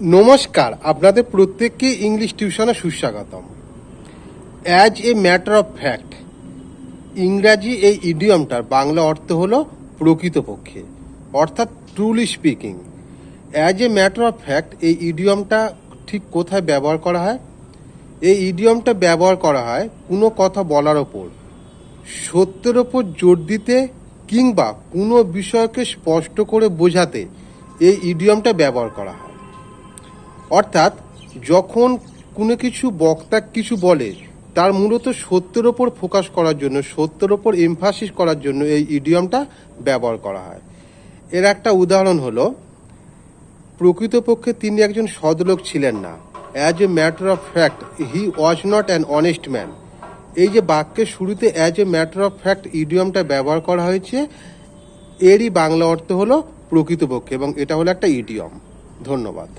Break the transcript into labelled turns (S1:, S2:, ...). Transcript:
S1: নমস্কার, আপনাদের প্রত্যেককে ইংলিশ টিউশনে সুস্বাগতম। As a matter of fact ইংরাজি এই ইডিয়মটার বাংলা অর্থ হলো প্রকৃতপক্ষে, অর্থাৎ truly speaking as a matter of fact এই ইডিয়মটা ঠিক কোথায় ব্যবহার করা হয়? এই ইডিয়মটা ব্যবহার করা হয় কোনো কথা বলার ওপর, সত্যের ওপর জোর দিতে কিংবা কোনো বিষয়কে স্পষ্ট করে বোঝাতে এই ইডিয়মটা ব্যবহার করা হয়। অর্থাৎ যখন কোনো কিছু বক্তা কিছু বলে, তার মূলত সত্যের ওপর ফোকাস করার জন্য, সত্যের ওপর এমফাসিস করার জন্য এই ইডিয়মটা ব্যবহার করা হয়। এর একটা উদাহরণ হলো, প্রকৃতপক্ষে তিনি একজন সদলোক ছিলেন না। As a matter of fact he was not an honest man এই যে বাক্যের শুরুতে as a matter of fact ইডিয়মটা ব্যবহার করা হয়েছে, এরই বাংলা অর্থ হলো প্রকৃতপক্ষে এবং এটা হলো একটা ইডিয়ম ধন্যবাদ।